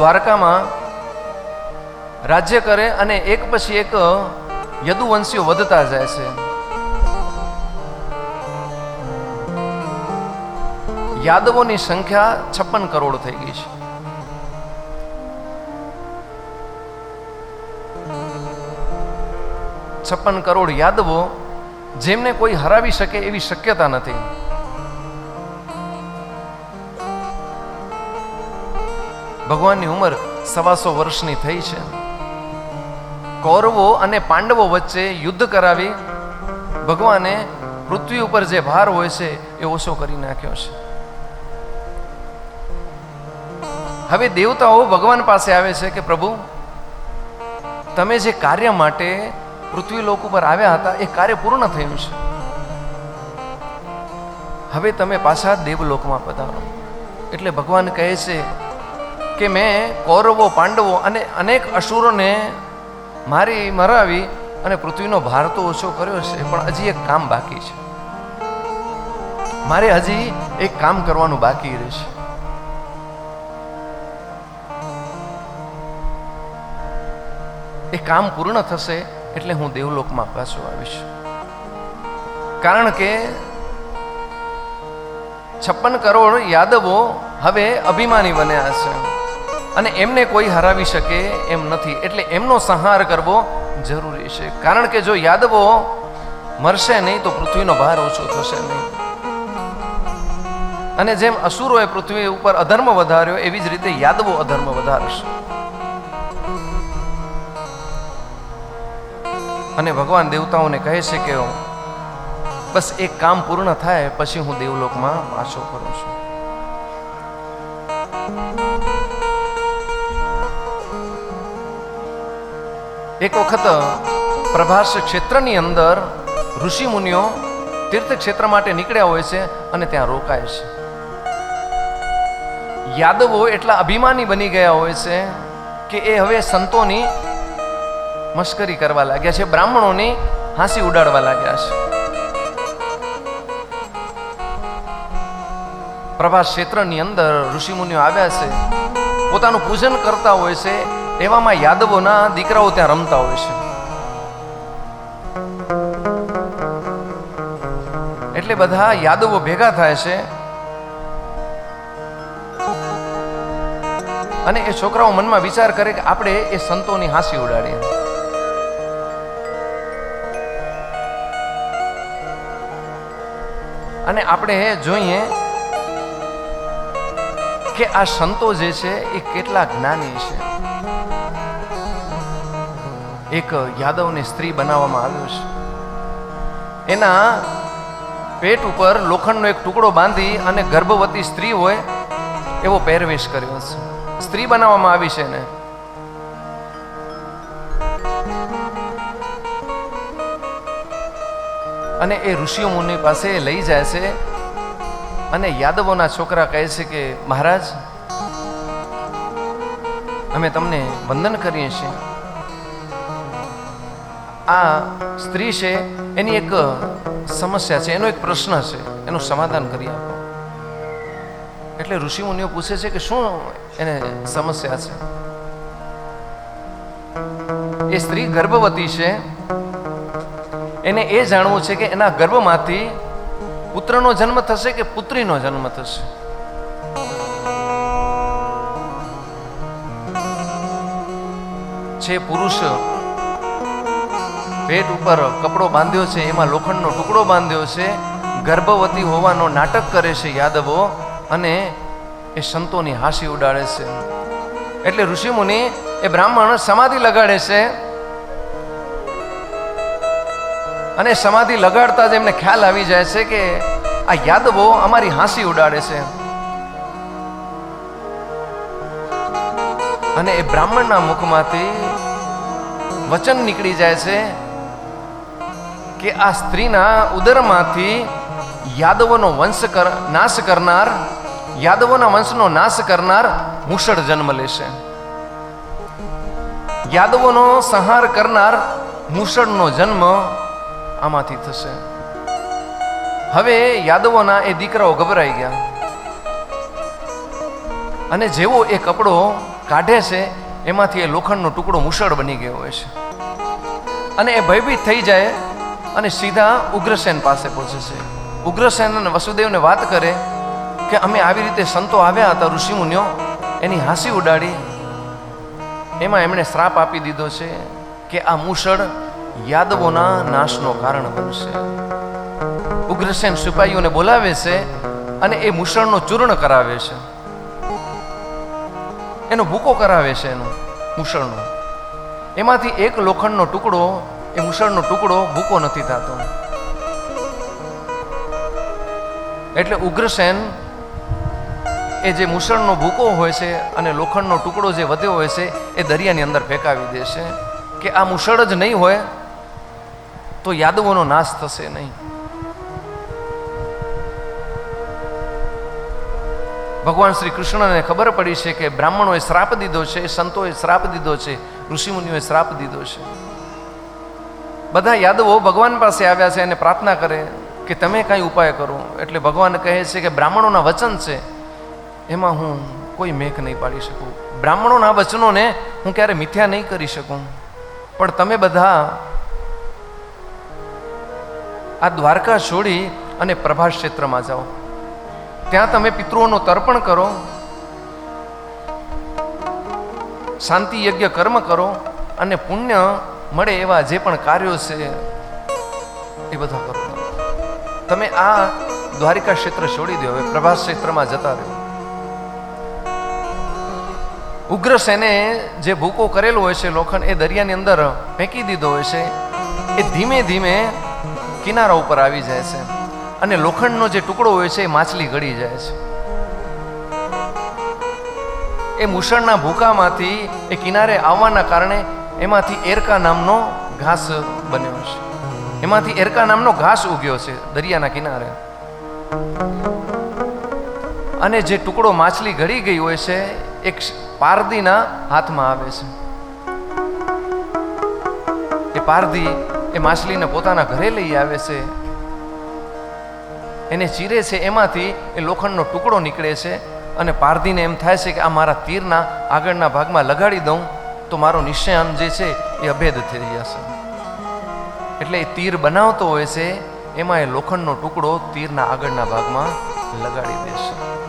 દ્વારકામાં રાજ્ય કરે અને એક પછી એક યદુવંશીઓ વધતા જાય છે. યાદવોની સંખ્યા છપ્પન કરોડ થઈ ગઈ છે. છપ્પન કરોડ યાદવો જેમને કોઈ હરાવી શકે એવી શક્યતા નથી. ભગવાનની ઉંમર સવાસો વર્ષની થઈ છે. કૌરવો અને પાંડવો વચ્ચે યુદ્ધ કરાવી ભગવાને પૃથ્વી ઉપર જે ભાર હોય છે એ ઓછો કરી નાખ્યો છે. હવે દેવતાઓ ભગવાન પાસે આવે છે કે પ્રભુ, તમે જે કાર્ય માટે પૃથ્વી લોક ઉપર આવ્યા હતા એ કાર્ય પૂર્ણ થયું છે. હવે તમે પાછા દેવલોકમાં પધારો. એટલે ભગવાન કહે છે કે મેં કૌરવો, પાંડવો અને અનેક અસુરોને મારી મરાવી અને પૃથ્વીનો ભાર તો ઓછો કર્યો છે, પણ હજી એક કામ બાકી છે. મારે હજી એક કામ કરવાનું બાકી રહેશે એ કામ પૂર્ણ થશે એટલે હું દેવલોકમાં પાછો આવીશ. કારણ કે છપ્પન કરોડ યાદવો હવે અભિમાની બન્યા છે. અને એમને કોઈ હરાવી શકે એમ નથી. એટલે એમનો સંહાર કરવો જરૂરી છે. કારણ કે જો યાદવો મરશે નહીં તો પૃથ્વીનો ભાર ઓછો થશે નહીં. અને જેમ અસુરોએ પૃથ્વી ઉપર અધર્મ વધાર્યો, એવી જ રીતે યાદવો અધર્મ વધારશે. અને ભગવાન દેવતાઓને કહે છે કે, બસ એક કામ પૂર્ણ થાય, પછી હું દેવલોકમાં પાછો ફરું છું. એક વખત પ્રભાસ ક્ષેત્રની અંદર ઋષિ મુનિઓ તીર્થ ક્ષેત્ર માટે નીકળ્યા હોય છે અને ત્યાં રોકાય છે. યાદવો એટલા અભિમાની બની ગયા હોય છે કે એ હવે સંતોની મશ્કરી કરવા લાગ્યા છે, બ્રાહ્મણોની હાંસી ઉડાડવા લાગ્યા છે. પ્રભાસ ક્ષેત્રની અંદર ઋષિમુનિઓ આવ્યા છે, પોતાનું પૂજન કરતા હોય છે એવામાં યાદવોના દીકરાઓ ત્યાં રમતા હોય છે. એટલે બધા યાદવો ભેગા થાય છે. અને એ છોકરાઓ મનમાં વિચાર કરે કે આપણે એ સંતોની હાંસી ઉડાડીએ. અને આપણે જોઈએ કે આ સંતો જે છે એ કેટલા જ્ઞાની છે. એક યાદવને સ્ત્રી બનાવવામાં આવ્યો છે. એના પેટ ઉપર લોખંડનો એક ટુકડો બાંધી અને ગર્ભવતી સ્ત્રી હોય એવો પહેરવેશ કર્યો છે. સ્ત્રી બનાવવામાં આવી છે એને. અને એ ઋષિ મુનિ પાસે લઈ જાય છે અને યાદવોના છોકરા કહે છે કે, મહારાજ, અમે તમને વંદન કરીએ છીએ. આ સ્ત્રી છે, એની એક સમસ્યા છે, એનો એક પ્રશ્ન છે. એનું સમાધાન કરી આપો. એટલે ઋષિ મુનિઓ પૂછે છે કે શું એને સમસ્યા છે? એ સ્ત્રી ગર્ભવતી છે. એને એ જાણવું છે કે એના ગર્ભમાંથી પુત્રનો જન્મ થશે કે પુત્રીનો જન્મ થશે? છે પુરુષ પેટ ઉપર કપડો બાંધ્યો છે, એમાં લોખંડનો ટુકડો બાંધ્યો છે, ગર્ભવતી હોવાનો નાટક કરે છે યાદવો અને એ સંતોની હાંસી ઉડાડે છે. એટલે ઋષિમુનિ એ બ્રાહ્મણ સમાધિ લગાડે છે અને સમાધિ લગાડતા જ એમને ખ્યાલ આવી જાય છે કે આ યાદવો અમારી હાંસી ઉડાડે છે. અને એ બ્રાહ્મણના મુખમાંથી વચન નીકળી જાય છે કે આ સ્ત્રીના ઉદરમાંથી યાદવોનો વંશ કર, નાશ કરનાર, યાદવોના વંશનો નાશ કરનાર મુષળ જન્મ લેશે. યાદવોનો સંહાર કરનાર મુષળનો જન્મ આમાંથી થશે. હવે યાદવોના એ દીકરાઓ ગભરાઈ ગયા. અને જેવો એ કપડો કાઢે છે, એમાંથી એ લોખંડનો ટુકડો મુશળ બની ગયો હોય છે. અને એ ભયભીત થઈ જાય અને સીધા ઉગ્રસેન પાસે પહોંચે છે. ઉગ્રસેન અને વસુદેવને વાત કરે કે અમે આવી રીતે સંતો આવ્યા હતા ઋષિમુનિઓ, એની હાંસી ઉડાડી. એમાં એમણે શ્રાપ આપી દીધો છે કે આ મુસળ યાદવોના નાશનો કારણ બનશે. ઉગ્રસેન સિપાહીઓને બોલાવે છે અને એ મુસળનો ચૂર્ણ કરાવે છે. એનો ભૂકો કરાવે છે એનો મુસળનો એમાંથી એક લોખંડનો ટુકડો એ મુસળનો ટુકડો ભૂકો નથી થતો. એટલે ઉગ્રસેન એ જે મુસળનો ભૂકો હોય છે અને લોખંડનો ટુકડો જે વધ્યો હોય છે, એ દરિયાની અંદર ફેંકાવી દેશે કે આ મુસળ જ નહીં હોય, તો યાદવોનો નાશ થશે નહીં. ભગવાન શ્રી કૃષ્ણને ખબર પડી છે કે બ્રાહ્મણોએ શ્રાપ દીધો છે, સંતોએ શ્રાપ દીધો છે, ઋષિમુનિઓએ શ્રાપ દીધો છે. બધા યાદવો ભગવાન પાસે આવ્યા છે અને પ્રાર્થના કરે કે તમે કાંઈ ઉપાય કરો. એટલે ભગવાન કહે છે કે બ્રાહ્મણોના વચન છે, એમાં હું કોઈ મેઘ નહીં પાડી શકું. બ્રાહ્મણોના વચનોને હું ક્યારે મિથ્યા નહીં કરી શકું. પણ તમે બધા આ દ્વારકા છોડી અને પ્રભાસ ક્ષેત્રમાં જાઓ. ત્યાં તમે પિતૃઓનું તર્પણ કરો. શાંતિ યજ્ઞ કર્મ કરો અને પુણ્ય મળે એવા જે પણ કાર્યો છે, એ બધા કરો. તમે આ દ્વારિકા ક્ષેત્ર છોડી દો, હવે પ્રભાસ ક્ષેત્રમાં જતા રહ્યો ઉગ્રસેને જે ભૂકો કરેલો હોય છે, લોખંડ એ દરિયાની અંદર ફેંકી દીધો હોય છે, એ ધીમે ધીમે કિનારા ઉપર આવી જાય છે. અને લોખંડનો જે ટુકડો હોય છે, એ માછલી ગળી જાય છે. એ મુસળના ભૂકામાંથી એ કિનારે આવવાના કારણે એમાંથી એરકા નામનો ઘાસ બન્યો છે એમાંથી એરકા નામનો ઘાસ ઉગ્યો છે દરિયાના કિનારે. અને જે ટુકડો માછલી ઘડી ગઈ હોય છે, એક પારદીના હાથમાં આવે છે. એ પારદી એ માછલીને પોતાના ઘરે લઈ આવે છે. એને ચીરે છે, એમાંથી એ લોખંડનો ટુકડો નીકળે છે અને પારધીને એમ થાય છે કે આ મારા તીરના આગળના ભાગમાં લગાડી દઉં તો મારો નિશાન જે છે એ અભેદ થઈ જશે એટલે એ તીર બનાવતો હોય છે, એમાં એ લોખંડનો ટુકડો તીરના આગળના ભાગમાં લગાડી દેશે